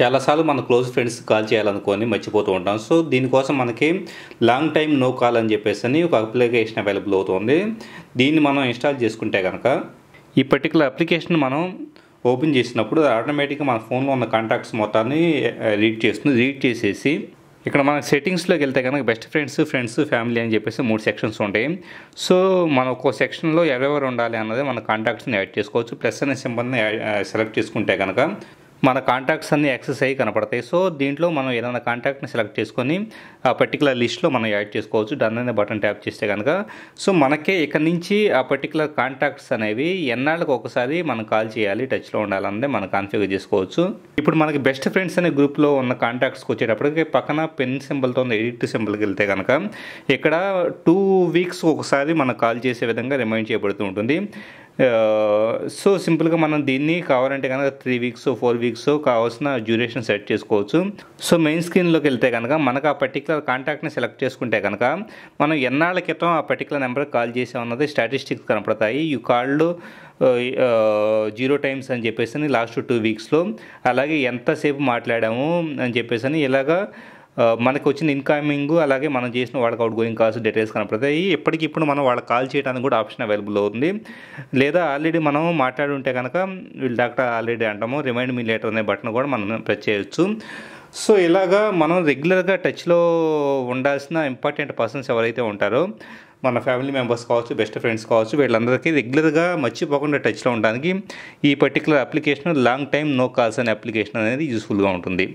చాలాసార్లు మన close friends call చేయాలనుకొని మర్చిపోతూ ఉంటాం. సో దీనికోసం మనకి లాంగ్ టైం నో కాల్ అని చెప్పేసి అని ఒక అప్లికేషన్ అవైలబుల్ అవుతుంది. దీన్ని మనం ఇన్స్టాల్ చేసుకుంటే కనుక ఈ పర్టికులర్ అప్లికేషన్ మనం ఓపెన్ చేసినప్పుడు ఆటోమేటిక్గా మన ఫోన్లో ఉన్న కాంటాక్ట్స్ మొత్తాన్ని రీడ్ చేస్తుంది. రీడ్ చేసేసి ఇక్కడ మన సెట్టింగ్స్లోకి వెళ్తే కనుక బెస్ట్ ఫ్రెండ్స్ ఫ్రెండ్స్ ఫ్యామిలీ అని చెప్పేసి మూడు సెక్షన్స్ ఉంటాయి. సో మనం ఒక్కో సెక్షన్లో ఎవరెవరు ఉండాలి అన్నది మన కాంటాక్ట్స్ని యాడ్ చేసుకోవచ్చు. ప్లస్ అనే సింబల్ని సెలెక్ట్ చేసుకుంటే కనుక మన కాంటాక్ట్స్ అన్ని యాక్సెస్ అయ్యి కనపడతాయి. సో దీంట్లో మనం ఏదైనా కాంటాక్ట్ని సెలెక్ట్ చేసుకొని ఆ పర్టికులర్ లిస్ట్లో మనం యాడ్ చేసుకోవచ్చు. డన్ అనే బటన్ ట్యాప్ చేస్తే కనుక సో మనకే ఇక్కడ నుంచి ఆ పర్టికులర్ కాంటాక్ట్స్ అనేవి ఎన్నాళ్ళకి ఒకసారి మనం కాల్ చేయాలి టచ్లో ఉండాలన్నదే మనం కాన్ఫిగర్ చేసుకోవచ్చు. ఇప్పుడు మనకి బెస్ట్ ఫ్రెండ్స్ అనే గ్రూప్లో ఉన్న కాంటాక్ట్స్కి వచ్చేటప్పటికి పక్కన పెన్ సింబల్తో ఉన్న ఎడిట్ సింబల్కి వెళ్తే కనుక ఇక్కడ టూ వీక్స్ ఒకసారి మనం కాల్ చేసే విధంగా రిమైండ్ చేయబడుతూ ఉంటుంది. Uh, సో సింపుల్గా మనం దీన్ని కావాలంటే కనుక త్రీ వీక్స్ ఫోర్ వీక్స్ కావాల్సిన డ్యూరేషన్ సెట్ చేసుకోవచ్చు. సో మెయిన్ స్క్రీన్లోకి వెళ్తే కనుక మనకు ఆ పర్టికులర్ కాంటాక్ట్ని సెలెక్ట్ చేసుకుంటే కనుక మనం ఎన్నాళ్ళ క్రితం ఆ పర్టికులర్ నెంబర్కి కాల్ చేసామన్నది స్టాటిస్టిక్స్ కనపడతాయి. ఈ కాళ్ళు జీరో టైమ్స్ అని చెప్పేసి లాస్ట్ టూ వీక్స్లో అలాగే ఎంతసేపు మాట్లాడాము అని చెప్పేసి అని ఇలాగా మనకు వచ్చిన ఇన్కమింగ్ అలాగే మనం చేసిన వాళ్ళకి అవుట్ గోయింగ్ కాల్స్ డీటెయిల్స్ కనపడతాయి. ఎప్పటికిప్పుడు మనం వాళ్ళకి కాల్ చేయడానికి కూడా ఆప్షన్ అవైలబుల్ అవుతుంది. లేదా ఆల్రెడీ మనం మాట్లాడి ఉంటే కనుక వీళ్ళు డాక్టర్ ఆల్రెడీ అంటాము. రిమైండ్ మీ లేటర్ అనే బటన్ కూడా మనం ప్రెస్ చేయొచ్చు. సో ఇలాగా మనం రెగ్యులర్గా టచ్లో ఉండాల్సిన ఇంపార్టెంట్ పర్సన్స్ ఎవరైతే ఉంటారో మన ఫ్యామిలీ మెంబర్స్ కావచ్చు బెస్ట్ ఫ్రెండ్స్ కావచ్చు వీళ్ళందరికీ రెగ్యులర్గా మర్చిపోకుండా టచ్లో ఉండడానికి ఈ particular application long time no calls అనే అప్లికేషన్ అనేది యూస్ఫుల్గా ఉంటుంది.